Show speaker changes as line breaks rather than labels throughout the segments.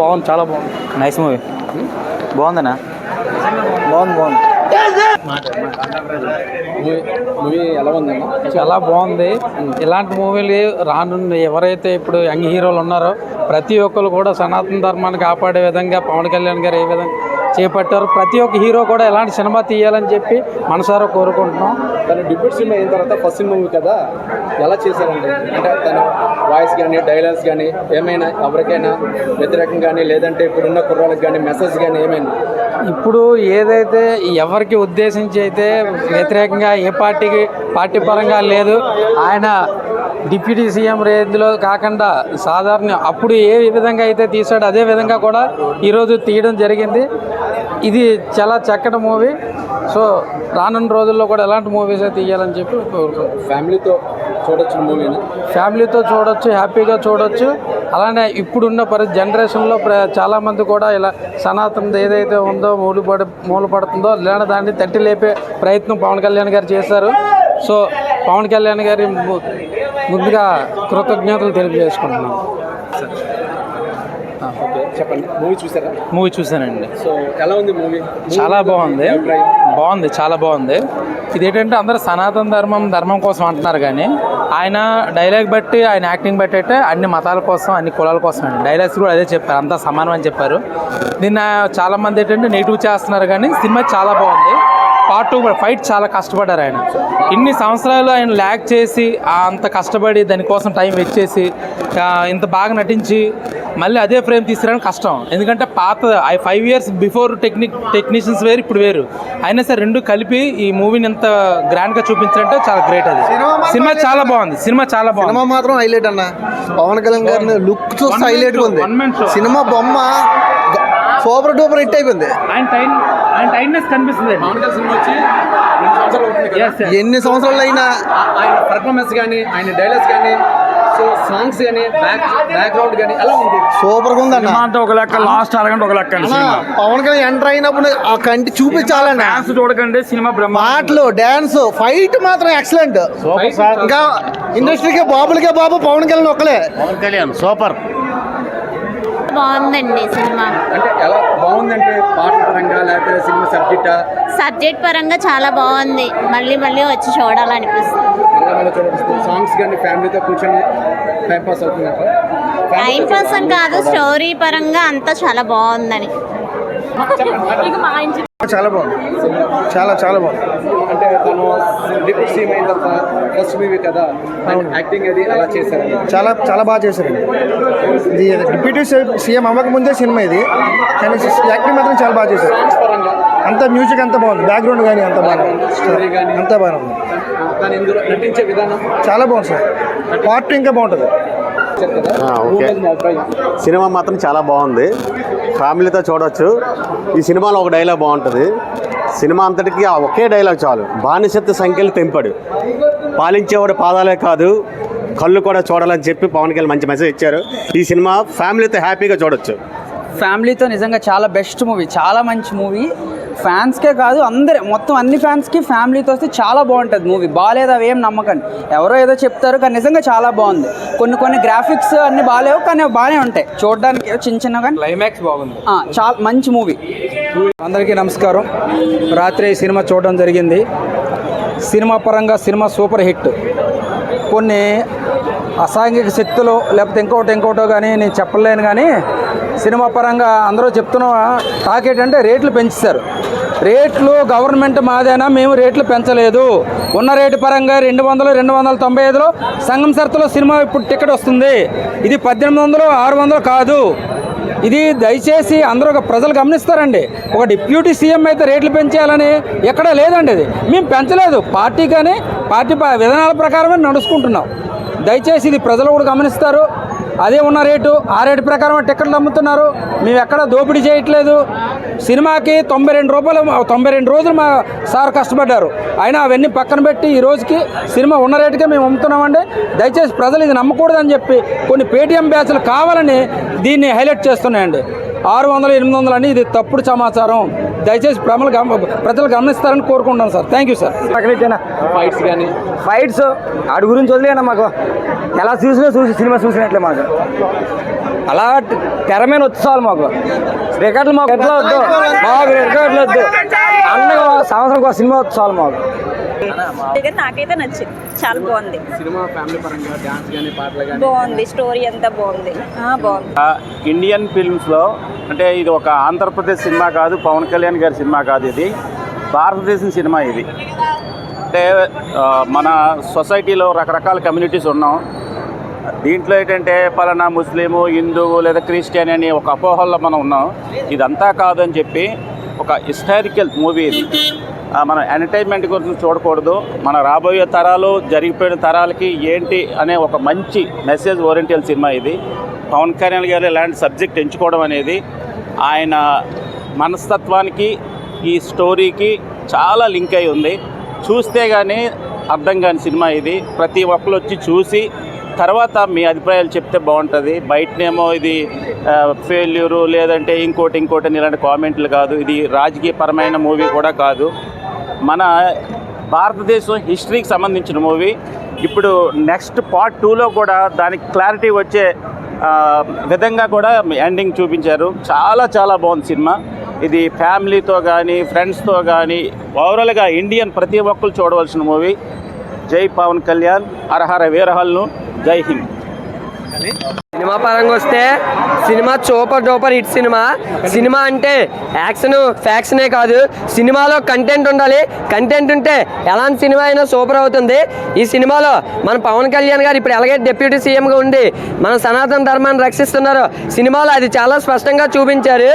బాగుంది చాలా బాగుంది.
నైస్ మూవీ బాగుందన్నా?
బాగుంది బాగుంది.
మూవీ ఎలా ఉందన్న?
చాలా బాగుంది. ఇలాంటి మూవీలు రానున్న ఎవరైతే ఇప్పుడు యంగ్ హీరోలు ఉన్నారో ప్రతి ఒక్కరు కూడా సనాతన ధర్మాన్ని కాపాడే విధంగా పవన్ కళ్యాణ్ గారు ఏ విధంగా చేపట్టారు. ప్రతి ఒక్క హీరో కూడా ఎలాంటి సినిమా తీయాలని చెప్పి మనసారా కోరుకుంటున్నాం.
తన డిబ్యూట్ సినిమా అయిన తర్వాత ఫస్ట్ మూవీ కదా ఎలా చేశారండి? అంటే తన వాయిస్ కానీ డైలాగ్స్ కానీ ఏమైనా ఎవరికైనా వ్యతిరేకం కానీ లేదంటే ఇప్పుడున్న కుర్రాళ్ళకి కానీ మెసేజ్ కానీ ఏమైనా?
ఇప్పుడు ఏదైతే ఎవరికి ఉద్దేశించి అయితే వ్యతిరేకంగా ఏ పార్టీకి పార్టీ పరంగా లేదు ఆయన డిప్యూటీ సీఎం రేంజ్లో కాకుండా సాధారణ అప్పుడు ఏ విధంగా అయితే తీసాడో అదే విధంగా కూడా ఈరోజు తీయడం జరిగింది. ఇది చాలా చక్కటి మూవీ. సో రానున్న రోజుల్లో కూడా ఎలాంటి మూవీస్ తీయాలని చెప్పి
ఫ్యామిలీతో చూడొచ్చు మూవీని?
ఫ్యామిలీతో చూడొచ్చు హ్యాపీగా చూడొచ్చు. అలానే ఇప్పుడున్న పరి జనరేషన్లో ప్ర చాలామంది కూడా ఇలా సనాతన ఏదైతే ఉందో మూలపడ మూలపడుతుందో లేని దాన్ని తట్టి లేపే ప్రయత్నం పవన్ కళ్యాణ్ గారు చేశారు. సో పవన్ కళ్యాణ్ గారి ముందుగా కృతజ్ఞతలు తెలియజేసుకుంటున్నాం.
ఓకే చెప్పండి. మూవీ చూసారా?
మూవీ చూసానండి.
సో ఎలా ఉంది మూవీ
చాలా బాగుంది. బాగుంది చాలా బాగుంది. ఇదేంటంటే అందరూ సనాతన ధర్మం ధర్మం కోసం అంటున్నారు కానీ ఆయన డైలాగ్ బట్టి ఆయన యాక్టింగ్ బట్టి అయితే అన్ని మతాల కోసం అన్ని కులాల కోసం అండి. డైలాగ్స్ కూడా అదే చెప్పారు. అంతా సమానం అని చెప్పారు. నిన్న చాలా మంది ఏంటంటే నెగిటివ్ చేస్తున్నారు కానీ సినిమా చాలా బాగుంది. పార్ట్ టూ ఫైట్ చాలా కష్టపడ్డారు ఆయన. ఇన్ని సంవత్సరాలు ఆయన ల్యాక్ చేసి అంత కష్టపడి దానికోసం టైం వెచ్చేసి ఇంత బాగా నటించి మళ్ళీ అదే ఫ్రేమ్ తీసుకురావడం కష్టం. ఎందుకంటే పాత five years before technique technicians వేరు ఇప్పుడు వేరు. అయినా సరే రెండు కలిపి ఈ మూవీని ఎంత గ్రాండ్గా చూపించారంటే చాలా గ్రేట్ అది. సినిమా చాలా బాగుంది సినిమా చాలా బాగుంది.
సినిమా మాత్రం హైలైట్ అన్న. పవన్ కళ్యాణ్ గారిని లుక్ చూస్తే హైలైట్గా ఉంది. సినిమా బొమ్మ సూపర్ డూపర్ హిట్ అయిపోయింది.
ఆయన టైం ఆయన టైమ్నెస్ కనిపిస్తుంది.
పవన్ కళ్యాణ్ సినిమా వచ్చి రెండు సంవత్సరాలు అవుతుంది.
ఎన్ని సంవత్సరాలు అయినా
ఆయన పర్ఫార్మెన్స్ కానీ ఆయన డైలాగ్స్ కానీ సో సాంగ్స్ కానీ బ్యాక్ బ్యాక్గ్రౌండ్ కానీ ఎలా ఉంది.
సూపర్గా ఉందన్న
అంతా ఒక లెక్క లాస్ట్ అరగంట ఒక లెక్క
పవన్ కళ్యాణ్ ఎంటర్ అయినప్పుడు ఆ కంటి చూపించాలన్న
చూడకండి సినిమా బ్రహ్మ
మాటలు డాన్స్ ఫైట్ మాత్రం ఎక్సలెంట్ ఇంకా ఇండస్ట్రీకే బాబులకే బాబు పవన్ కళ్యాణ్ ఒక్కలే.
బాగుందండి సినిమా.
అంటే ఎలా బాగుందంటే పాటల పరంగా లేకపోతే సినిమా సబ్జెక్టా?
సబ్జెక్ట్ పరంగా చాలా బాగుంది. మళ్ళీ మళ్ళీ వచ్చి చూడాలనిపిస్తుంది.
సాంగ్స్ కానీ ఫ్యామిలీతో కూర్చొని టైం పాస్ అవుతుందంట
టైం పాస్ కాదు స్టోరీ పరంగా అంతా చాలా బాగుందని.
చాలా బాగుంది. చాలా చాలా బాగుంది.
అంటే తను డిప్యూటీ సీఎం అయిన తర్వాత ఫస్ట్ మూవీ కదా యాక్టింగ్ అది అలా చేశారు
చాలా చాలా బాగా చేశారండి. ఇది డిప్యూటీ సీఎం అవ్వక ముందే సినిమా ఇది. కానీ యాక్టింగ్ మాత్రం చాలా బాగా చేశారు. అంత మ్యూజిక్ అంత బాగుంది. బ్యాక్గ్రౌండ్ కానీ అంత బాగుంది
స్టోరీ కానీ
అంత బాగుంది
తను ఇందులో నటించే విధానం?
చాలా బాగుంది సార్. పార్ట్ ఇంకా బాగుంటుంది.
సినిమా మాత్రం చాలా బాగుంది. ఫ్యామిలీతో చూడవచ్చు ఈ సినిమాలో ఒక డైలాగ్ బాగుంటుంది. సినిమా అంతటికి ఆ ఒకే డైలాగ్ చాలు. బానిసత్వ సంఖ్యలు తెంపాడు. పాలించేవాడు పాదాలే కాదు కళ్ళు కూడా చూడాలని చెప్పి పవన్ కళ్యాణ్ మంచి మెసేజ్ ఇచ్చారు. ఈ సినిమా ఫ్యామిలీతో హ్యాపీగా చూడొచ్చు.
ఫ్యామిలీతో నిజంగా చాలా బెస్ట్ మూవీ చాలా మంచి మూవీ. ఫ్యాన్స్కే కాదు అందరి మొత్తం అన్ని ఫ్యాన్స్కి ఫ్యామిలీతో వస్తే చాలా బాగుంటుంది మూవీ బాగాలేదు అవి ఏం నమ్మకండి. ఎవరో ఏదో చెప్తారు కానీ నిజంగా చాలా బాగుంది. కొన్ని కొన్ని గ్రాఫిక్స్ అన్ని బాగాలేవు కానీ బాగానే ఉంటాయి. చూడడానికి ఏదో చిన్న చిన్న కానీ
క్లైమాక్స్ బాగుంది.
చాలా మంచి మూవీ
అందరికీ నమస్కారం. రాత్రి ఈ సినిమా చూడడం జరిగింది. సినిమా పరంగా సినిమా సూపర్ హిట్. కొన్ని అసాంఘిక శక్తులు లేకపోతే ఇంకోటి ఇంకోటో కానీ నేను చెప్పలేను కానీ సినిమా పరంగా అందరూ చెప్తున్న టాక్ ఏంటంటే రేట్లు పెంచుతారు రేట్లు గవర్నమెంట్ మాదేనా మేము రేట్లు పెంచలేదు. ఉన్న రేటు పరంగా రెండు వందలు రెండు వందల తొంభై ఐదులో సంఘం సరతలో సినిమా ఇప్పుడు టికెట్ వస్తుంది. ఇది పద్దెనిమిది వందలు ఆరు వందలు కాదు. ఇది దయచేసి అందరూ ఒక ప్రజలు గమనిస్తారండి. ఒక డిప్యూటీ సీఎం అయితే రేట్లు పెంచేయాలని ఎక్కడా లేదండి ఇది. మేము పెంచలేదు. పార్టీ కానీ పార్టీ ప- విధానాల ప్రకారమే నడుచుకుంటున్నాం. దయచేసి ఇది ప్రజలు కూడా గమనిస్తారు. అదే ఉన్న రేటు ఆ రేటు ప్రకారం టికెట్లు అమ్ముతున్నారు మేము ఎక్కడ దోపిడీ చేయట్లేదు. సినిమాకి తొంభై రెండు రూపాయలు తొంభై రెండు రోజులు మా సార్ కష్టపడ్డారు. అయినా అవన్నీ పక్కన పెట్టి ఈ రోజుకి సినిమా ఉన్న రేటుకే మేము అమ్ముతున్నామండి. దయచేసి ప్రజలు ఇది నమ్మకూడదని చెప్పి కొన్ని పేటీఎం బ్యాచ్లు కావాలని దీన్ని హైలైట్ చేస్తున్నాయండి. ఆరు వందలు ఎనిమిది వందలు అని ఇది తప్పుడు సమాచారం. దయచేసి ప్రజలు గమ ప్రజలు గమనిస్తారని కోరుకుంటాను sir. Thank you sir
fights కానీ
ఫైట్స్ ఆడి గురించి వదిలేనా మాకు? ఎలా చూసినా చూసి సినిమా చూసినట్లే మాకు.
అలా తెర మీద వచ్చి చాలు మాకు. రికార్డులు మాకు ఎట్లా వద్దు? మాకు రికార్డులు వద్దు. అండగా సంవత్సరం ఒక సినిమా వచ్చి చాలు మాకు.
దగ్గర నాకైతే నచ్చింది. చాలా బాగుంది.
సినిమా ఫ్యామిలీ పరంగా డాన్స్ కానీ పాటలు కానీ
బాగుంది స్టోరీ అంతా బాగుంది. ఆ, బాగుంది.
ఇండియన్ ఫిల్మ్స్లో అంటే ఇది ఒక ఆంధ్రప్రదేశ్ సినిమా కాదు పవన్ కళ్యాణ్ గారి సినిమా కాదు ఇది. భారతదేశం సినిమా ఇది. అంటే మన సొసైటీలో రకరకాల కమ్యూనిటీస్ ఉన్నాం. దీంట్లో ఏంటంటే పలానా ముస్లిము హిందువు లేదా క్రిస్టియన్ అని ఒక అపోహల్లో మనం ఉన్నాం. ఇదంతా కాదని చెప్పి ఒక హిస్టారికల్ మూవీ ఇది మన మనం ఎంటర్టైన్మెంట్ గురించి చూడకూడదు. మన రాబోయే తరాలు జరిగిపోయిన తరాలకి ఏంటి అనే ఒక మంచి మెసేజ్ ఓరియంటల్ సినిమా ఇది. పవన్ కళ్యాణ్ గారు ఇలాంటి సబ్జెక్ట్ ఎంచుకోవడం అనేది ఆయన మనస్తత్వానికి ఈ స్టోరీకి చాలా లింక్ అయి ఉంది. చూస్తే కానీ అర్థం కాని సినిమా ఇది. ప్రతి ఒక్కరు వచ్చి చూసి తర్వాత మీ అభిప్రాయాలు చెప్తే బాగుంటుంది. బయటనేమో ఇది ఫెయిల్యూరు లేదంటే ఇంకోటి ఇంకోటి అని ఇలాంటి కామెంట్లు కాదు. ఇది రాజకీయపరమైన మూవీ కూడా కాదు. మన భారతదేశం హిస్టరీకి సంబంధించిన మూవీ. ఇప్పుడు నెక్స్ట్ పార్ట్ టూలో కూడా దానికి క్లారిటీ వచ్చే విధంగా కూడా ఎండింగ్ చూపించారు. చాలా చాలా బాగుంది సినిమా. ఇది ఫ్యామిలీతో కానీ ఫ్రెండ్స్తో కానీ ఓవరాల్గా ఇండియన్ ప్రతి ఒక్కరు చూడవలసిన మూవీ. జై పవన్ కళ్యాణ్ అర్హర వీరహల్ను. జై హింద్.
సినిమా పరంగా వస్తే సినిమా సూపర్ డూపర్ హిట్ సినిమా. సినిమా అంటే యాక్షన్ ఫ్యాక్షనే కాదు సినిమాలో కంటెంట్ ఉండాలి. కంటెంట్ ఉంటే ఎలాంటి సినిమా అయినా సూపర్ అవుతుంది. ఈ సినిమాలో మన పవన్ కళ్యాణ్ గారు ఇప్పుడు ఎలాగే డిప్యూటీ సీఎంగా ఉండి మన సనాతన ధర్మాన్ని రక్షిస్తున్నారు సినిమాలో అది చాలా స్పష్టంగా చూపించారు.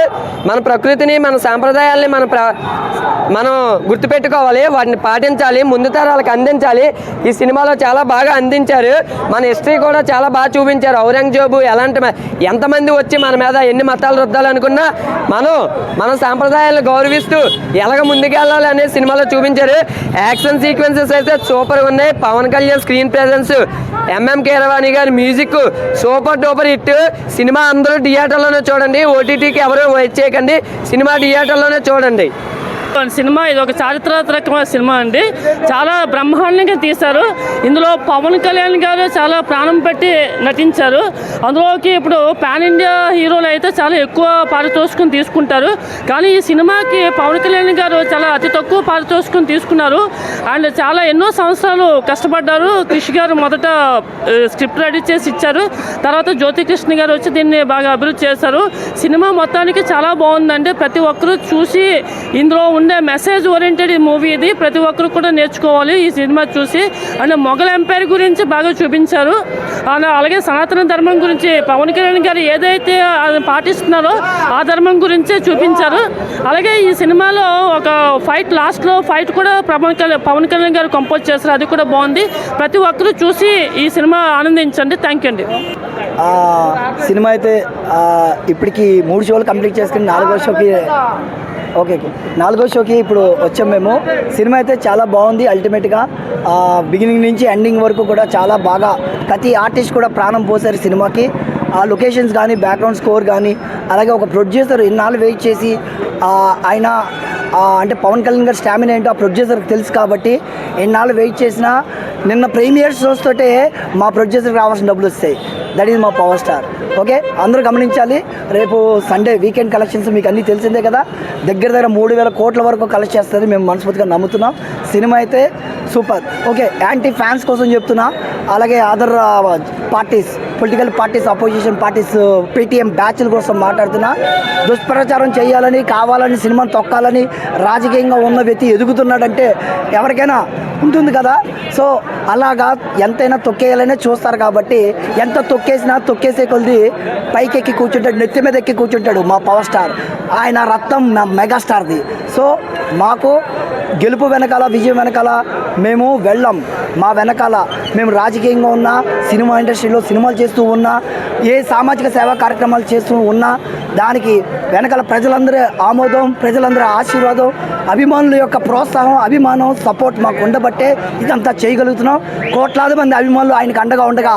మన ప్రకృతిని మన సాంప్రదాయాల్ని మన ప్ర మనం గుర్తుపెట్టుకోవాలి వాటిని పాటించాలి ముందు తరాలకు అందించాలి. ఈ సినిమాలో చాలా బాగా అందించారు. మన హిస్టరీ కూడా చాలా బాగా చూపించారు. ఔరంగజేబు ఎలాంటి ఎంతమంది వచ్చి మన మీద ఎన్ని మతాలు రుద్దాలనుకున్నా మనం మన సాంప్రదాయాలను గౌరవిస్తూ ఎలాగ ముందుకెళ్ళాలి అనే సినిమాలో చూపించారు. యాక్షన్ సీక్వెన్సెస్ అయితే సూపర్ ఉన్నాయి. Pawan Kalyan screen presence M Keeravani Keeravani music super duper hit. Cinema అందరూ థియేటర్లోనే చూడండి. ఓటీటీకి ఎవరు వచ్చేయకండి సినిమా థియేటర్లోనే చూడండి.
సినిమా. ఇది ఒక చారిత్రాత్మకమైన సినిమా అండి. చాలా బ్రహ్మాండంగా తీశారు. ఇందులో పవన్ కళ్యాణ్ గారు చాలా ప్రాణం పెట్టి నటించారు. అందులోకి ఇప్పుడు పాన్ ఇండియా హీరోలు అయితే చాలా ఎక్కువ పారితోషికం తీసుకుంటారు. కానీ ఈ సినిమాకి పవన్ కళ్యాణ్ గారు చాలా అతి తక్కువ పారితోషికం తీసుకున్నారు. అండ్ చాలా ఎన్నో సంవత్సరాలు కష్టపడ్డారు. కృషి గారు మొదట స్క్రిప్ట్ రెడీ చేసి ఇచ్చారు. తర్వాత జ్యోతి కృష్ణ గారు వచ్చి దీన్ని బాగా అభివృద్ధి చేశారు. సినిమా మొత్తానికి చాలా బాగుందండి. ప్రతి ఒక్కరూ చూసి ఇందులో ఉన్న ఉండే మెసేజ్ ఓరియంటెడ్ మూవీ ఇది. ప్రతి ఒక్కరు కూడా నేర్చుకోవాలి. ఈ సినిమా చూసి. అండ్ మొఘల్ ఎంపైర్ గురించి బాగా చూపించారు. అండ్ అలాగే సనాతన ధర్మం గురించి పవన్ కళ్యాణ్ గారు ఏదైతే పాటిస్తున్నారో ఆ ధర్మం గురించే చూపించారు. అలాగే ఈ సినిమాలో ఒక ఫైట్ లాస్ట్లో ఫైట్ కూడా పవన్ కళ్యాణ్ పవన్ కళ్యాణ్ గారు కంపోజ్ చేశారు. అది కూడా బాగుంది. ప్రతి ఒక్కరూ చూసి ఈ సినిమా ఆనందించండి. థ్యాంక్ యూ అండి.
సినిమా అయితే ఇప్పటికి మూడు షోలు కంప్లీట్ చేసుకుని నాలుగో షోకి ఓకే నాలుగో షోకి ఇప్పుడు వచ్చాం మేము. సినిమా అయితే చాలా బాగుంది. అల్టిమేట్గా బిగినింగ్ నుంచి ఎండింగ్ వరకు కూడా చాలా బాగా ప్రతి ఆర్టిస్ట్ కూడా ప్రాణం పోసారు సినిమాకి. ఆ లొకేషన్స్ కానీ బ్యాక్గ్రౌండ్ స్కోర్ కానీ అలాగే ఒక ప్రొడ్యూసర్ ఇన్నాళ్ళు వెయిట్ చేసి ఆయన అంటే పవన్ కళ్యాణ్ గారి స్టామినా ఏంటో ఆ ప్రొడ్యూసర్కి తెలుసు కాబట్టి ఎన్నాళ్ళు వెయిట్ చేసినా నిన్న ప్రీమియర్ షోస్ తోటే మా ప్రొడ్యూసర్కి రావాల్సిన డబ్బులు వస్తాయి. దట్ ఈజ్ మా పవర్ స్టార్ ఓకే అందరూ గమనించాలి. రేపు సండే వీకెండ్ కలెక్షన్స్ మీకు అన్నీ తెలిసిందే కదా. దగ్గర దగ్గర మూడు వేల కోట్ల వరకు కలెక్ట్ చేస్తుంది మేము మనస్ఫూర్తిగా నమ్ముతున్నాం. సినిమా అయితే సూపర్. ఓకే యాంటీ ఫ్యాన్స్ కోసం చెప్తున్నా. అలాగే other parties political parties opposition parties Paytm బ్యాచ్ల కోసం మాట్లాడుతున్నా. దుష్ప్రచారం చేయాలని కావాలని సినిమాను తొక్కాలని రాజకీయంగా ఉన్న వ్యక్తి ఎదుగుతున్నాడంటే ఎవరికైనా ఉంటుంది కదా. సో అలాగా ఎంతైనా తొక్కేయాలనే చూస్తారు కాబట్టి ఎంత తొక్కేసినా తొక్కేసే కొద్ది పైకి ఎక్కి కూర్చుంటాడు నెత్తి మీద ఎక్కి కూర్చుంటాడు మా పవర్ స్టార్. ఆయన రక్తం మా మెగాస్టార్ది. సో మాకు గెలుపు వెనకాల విజయం వెనకాల మేము వెళ్ళం. మా వెనకాల మేము రాజకీయంగా ఉన్నా సినిమా ఇండస్ట్రీలో సినిమాలు చేస్తూ ఉన్నా ఏ సామాజిక సేవా కార్యక్రమాలు చేస్తూ ఉన్నా దానికి వెనకాల ప్రజలందరి ఆమోదం ప్రజలందరి ఆశీర్వాదం అభిమానుల యొక్క ప్రోత్సాహం అభిమానం సపోర్ట్ మాకు ఉండబట్టే ఇదంతా చేయగలుగుతున్నాం. కోట్లాది మంది అభిమానులు ఆయనకు అండగా ఉండగా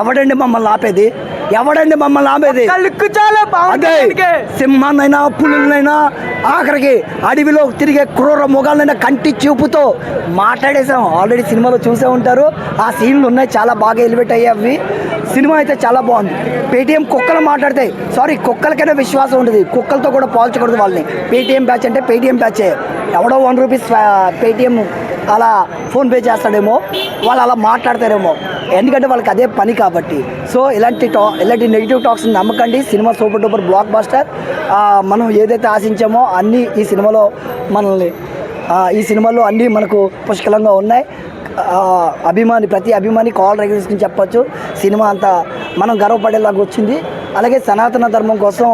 ఎవడండి మమ్మల్ని ఆపేది? ఎవడండి మమ్మల్ని ఆపేది? అదే సింహాన్నైనా పులులనైనా ఆఖరికి అడవిలో తిరిగే క్రూర మొగాలనైనా కంటి చూపుతో మాట్లాడేసాం. ఆల్రెడీ సినిమాలో చూసే ఉంటారు. ఆ సీన్లు ఉన్నాయి. చాలా బాగా ఎలివేట్ అయ్యేవి సినిమా అయితే చాలా బాగుంది. పేటీఎం కుక్కలు మాట్లాడితే సారీ కుక్కలకైనా విశ్వాసం ఉంటుంది కుక్కలతో కూడా పోల్చకూడదు వాళ్ళని. పేటీఎం బ్యాచ్ అంటే పేటీఎం బ్యాచే. ఎవడో వన్ రూపీస్ పేటీఎం అలా ఫోన్పే చేస్తాడేమో వాళ్ళు అలా మాట్లాడతారేమో. ఎందుకంటే వాళ్ళకి అదే పని కాబట్టి. సో ఇలాంటి టా ఇలాంటి నెగిటివ్ టాక్స్ నమ్మకండి. సినిమా సూపర్ డూపర్ బ్లాక్ బాస్టర్ మనం ఏదైతే ఆశించామో అన్నీ ఈ సినిమాలో మనల్ని ఈ సినిమాలో అన్నీ మనకు పుష్కలంగా ఉన్నాయి. అభిమాని ప్రతి అభిమాని కాల్ రెగ్యులేషన్ చెప్పొచ్చు. సినిమా అంతా మనం గర్వపడేలాగా వచ్చింది. అలాగే సనాతన ధర్మం కోసం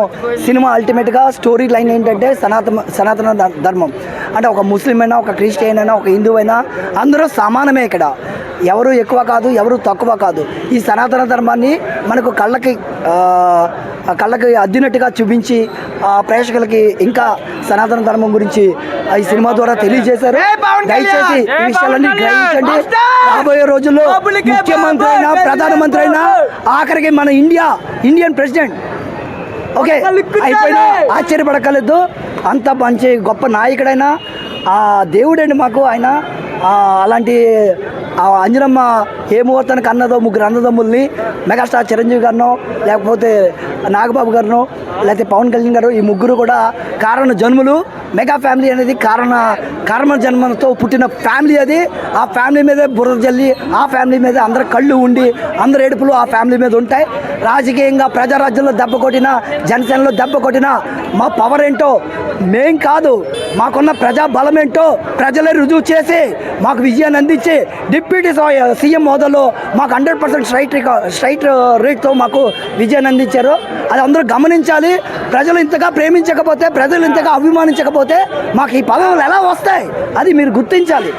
సినిమా అల్టిమేట్గా స్టోరీ లైన్ ఏంటంటే సనాతన సనాతన ధర్మం. అంటే ఒక ముస్లిం అయినా ఒక క్రిస్టియన్ అయినా ఒక హిందూ అయినా అందరూ సమానమే ఇక్కడ. ఎవరు ఎక్కువ కాదు ఎవరు తక్కువ కాదు. ఈ సనాతన ధర్మాన్ని మనకు కళ్ళకి కళ్ళకి అద్దినట్టుగా చూపించి ఆ ప్రేక్షకులకి ఇంకా సనాతన ధర్మం గురించి ఈ సినిమా ద్వారా తెలియజేశారు. దయచేసి ఈ విషయాలన్నీ గ్రహించండి. రాబోయే రోజుల్లో ముఖ్యమంత్రి అయినా ప్రధానమంత్రి అయినా ఆఖరికి మన ఇండియా ఇండియన్ ప్రెసిడెంట్. ఓకే అయిపోయినా ఆశ్చర్యపడక్కర్లేదు అంత మంచి గొప్ప నాయకుడైనా ఆ దేవుడండి మాకు ఆయన అలాంటి ఆ అంజనమ్మ ఏ ముహూర్తానికి అన్నదో ముగ్గురు అన్నదమ్ముల్ని మెగాస్టార్ చిరంజీవి గారినో లేకపోతే నాగబాబు గారినో లేకపోతే పవన్ కళ్యాణ్ గారు ఈ ముగ్గురు కూడా కారణ జన్ములు. మెగా ఫ్యామిలీ అనేది కారణ కర్మ జన్మతో పుట్టిన ఫ్యామిలీ అది. ఆ ఫ్యామిలీ మీదే బురద జల్లి ఆ ఫ్యామిలీ మీద అందరి కళ్ళు ఉండి అందరి ఏడుపులు ఆ ఫ్యామిలీ మీద ఉంటాయి. రాజకీయంగా ప్రజారాజ్యంలో దెబ్బ కొట్టినా జనసేనలో దెబ్బ కొట్టినా మా పవర్ ఏంటో మేం కాదు. మాకున్న ప్రజా బలం ఏంటో ప్రజలే రుజువు చేసి మాకు విజయాన్ని అందించి డిప్యూటీ సీఎం హోదాలో మాకు హండ్రెడ్ పర్సెంట్ స్ట్రైట్ స్ట్రైట్ రేట్తో మాకు విజయాన్ని అందించారు. అది అందరూ గమనించాలి. ప్రజలు ఇంతగా ప్రేమించకపోతే ప్రజలు ఇంతగా అభిమానించకపోతే మాకు ఈ పదవులు ఎలా వస్తాయి? అది మీరు గుర్తించాలి.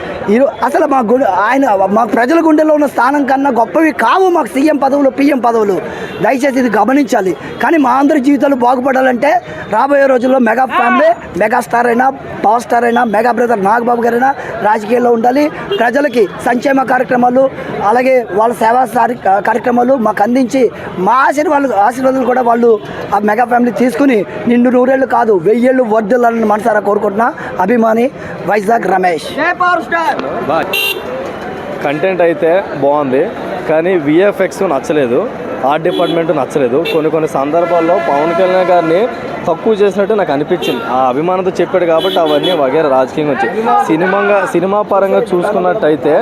అసలు మా గు ఆయన మా ప్రజల గుండెలో ఉన్న స్థానం కన్నా గొప్పవి కావు మాకు సీఎం పదవులు పిఎం పదవులు. దయచేసి ఇది గమనించాలి. కానీ మా అందరి జీవితాలు బాగుపడాలంటే రాబోయే రోజుల్లో మెగా ఫ్యామిలీ మెగాస్టార్ అయినా పవర్ స్టార్ అయినా మెగా బ్రదర్ నాగబాబు గారైనా రాజకీయాల్లో ఉండాలి. ప్రజలకి సంక్షేమ కార్యక్రమాలు అలాగే వాళ్ళ సేవా కార్యక్రమాలు మాకు అందించి మా ఆశీర్వాదాలు ఆశీర్వాదాలు కూడా వాళ్ళు ఆ మెగా ఫ్యామిలీ తీసుకుని నిండు నూరేళ్ళు కాదు వెయ్యేళ్ళు వర్ధులని మనసారా కోరుకుంటున్నా. అభిమాని వైజాగ్ రమేష్.
కంటెంట్ అయితే బాగుంది కానీ విఎఫ్ఎక్స్ నచ్చలేదు ఆర్ట్ డిపార్ట్మెంట్ నచ్చలేదు. కొన్ని కొన్ని సందర్భాల్లో పవన్ కళ్యాణ్ గారిని తక్కువ చేసినట్టు నాకు అనిపించింది. ఆ అభిమానంతో చెప్పాడు కాబట్టి అవన్నీ వగేరా రాజకీయంగా వచ్చాయి. సినిమాగా సినిమా పరంగా చూసుకున్నట్టయితే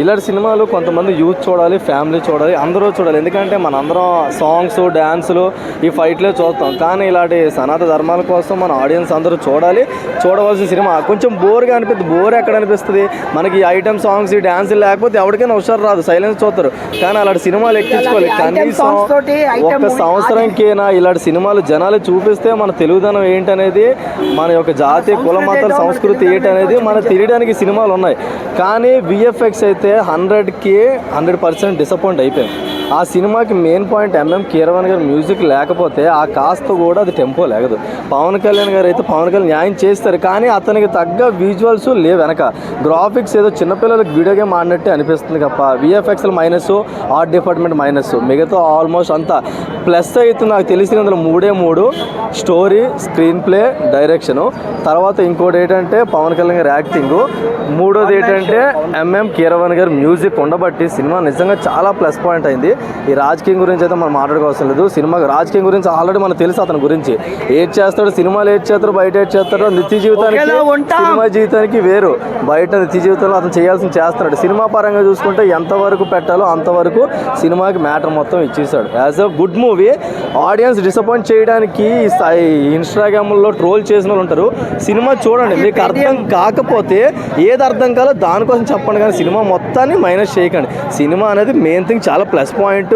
ఇలాంటి సినిమాలు కొంతమంది యూత్ చూడాలి ఫ్యామిలీ చూడాలి అందరూ చూడాలి. ఎందుకంటే మనందరం సాంగ్స్ డ్యాన్సులు ఈ ఫైట్లే చూస్తాం. కానీ ఇలాంటి సనాత ధర్మాల కోసం మన ఆడియన్స్ అందరూ చూడాలి. చూడవలసిన సినిమా. కొంచెం బోర్గా అనిపిస్తుంది. బోర్ ఎక్కడ అనిపిస్తుంది? మనకి ఈ ఐటమ్ సాంగ్స్ ఈ డ్యాన్సులు లేకపోతే ఎవరికైనా హుషారు రాదు. సైలెన్స్ చూస్తారు. కానీ అలాంటి సినిమాలు ఎక్కించుకోవాలి. కనీసం ఒక సంవత్సరంకైనా ఇలాంటి సినిమాలు జనాలు చూపిస్తే మన తెలుగుదనం ఏంటనేది మన యొక్క జాతి కుల మతాల సంస్కృతి ఏంటనేది మనకు తెలియడానికి సినిమాలు ఉన్నాయి. కానీ విఎఫ్ఎక్స్ అయితే హండ్రెడ్కి హండ్రెడ్ పర్సెంట్ డిసప్పాయింట్ అయిపోయింది ఆ సినిమాకి మెయిన్ పాయింట్ ఎంఎం కీరవాణి గారి మ్యూజిక్ లేకపోతే ఆ కాస్త కూడా అది టెంపో లేగదు. పవన్ కళ్యాణ్ గారు అయితే పవన్ కళ్యాణ్ న్యాయం చేస్తారు కానీ అతనికి తగ్గ విజువల్స్ లేవు వెనక. గ్రాఫిక్స్ ఏదో చిన్నపిల్లలకు వీడియో గేమ్ ఆడినట్టే అనిపిస్తుంది తప్ప విఎఫ్ఎక్స్లు మైనస్ ఆర్ట్ డిపార్ట్మెంట్ మైనస్ మిగతా ఆల్మోస్ట్ అంతా. ప్లస్ అయితే నాకు తెలిసిన అందులో మూడే మూడు. Story screenplay direction. తర్వాత ఇంకోటి ఏంటంటే పవన్ కళ్యాణ్ గారి యాక్టింగ్. మూడోది ఏంటంటే ఎంఎం కీరవాణి గారి మ్యూజిక్ ఉండబట్టి సినిమా నిజంగా చాలా ప్లస్ పాయింట్ అయింది. ఈ రాజకీయం గురించి అయితే మనం మాట్లాడుకోవాల్సిన లేదు. సినిమా రాజకీయం గురించి ఆల్రెడీ మనకు తెలుసు అతని గురించి. ఏడ్ చేస్తాడు సినిమాలు ఏడ్ చేస్తాడు బయట ఏడ్ చేస్తాడు నిత్య జీవితానికి. సినిమా జీవితానికి వేరు. బయట నిత్య జీవితంలో అతను చేయాల్సిన చేస్తున్నాడు. సినిమా పరంగా చూసుకుంటే ఎంతవరకు పెట్టాలో అంతవరకు సినిమాకి మ్యాటర్ మొత్తం ఇచ్చేసాడు as a good movie audience disappoint చేయడానికి ఈ ఇన్స్టాగ్రామ్లో ట్రోల్ చేసిన వాళ్ళు ఉంటారు. సినిమా చూడండి మీకు అర్థం కాకపోతే ఏది అర్థం కాలో దానికోసం చెప్పండి కానీ సినిమా మొత్తాన్ని మైనస్ చేయకండి. సినిమా అనేది మెయిన్ థింగ్ చాలా ప్లస్ పాయింట్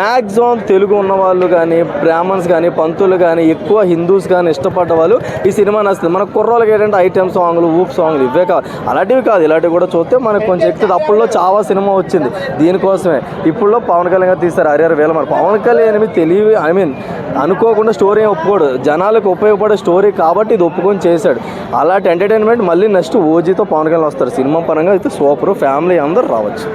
మ్యాక్సిమం తెలుగు ఉన్న వాళ్ళు కానీ బ్రాహ్మణ్స్ కానీ పంతులు కానీ ఎక్కువ హిందూస్ కానీ ఇష్టపడ్డ వాళ్ళు ఈ సినిమా నచ్చుతుంది. మన కుర్రోళ్ళకి ఏంటంటే ఐటమ్ సాంగ్లు ఊప్ సాంగ్లు ఇవే కాదు. అలాంటివి కాదు ఇలాంటివి కూడా చూస్తే మనకు కొంచెం ఎక్కువ అప్పుల్లో చావా సినిమా వచ్చింది. దీనికోసమే. ఇప్పుడులో పవన్ కళ్యాణ్ గారు తీస్తారు హరిహర వేల మరి పవన్ కళ్యాణ్ తెలివి ఐ మీన్ అనుకోకుండా స్టోరీ ఏం ఒప్పుకోడు జనాలకు ఉపయోగపడే స్టోరీ కాబట్టి ఇది ఒప్పుకొని చేశాడు. అలాంటి ఎంటర్టైన్మెంట్ మళ్ళీ నెక్స్ట్ ఓజీతో పవన్ కళ్యాణ్ వస్తారు. సినిమా పరంగా అయితే సూపర్. ఫ్యామిలీ అందరూ రావచ్చు.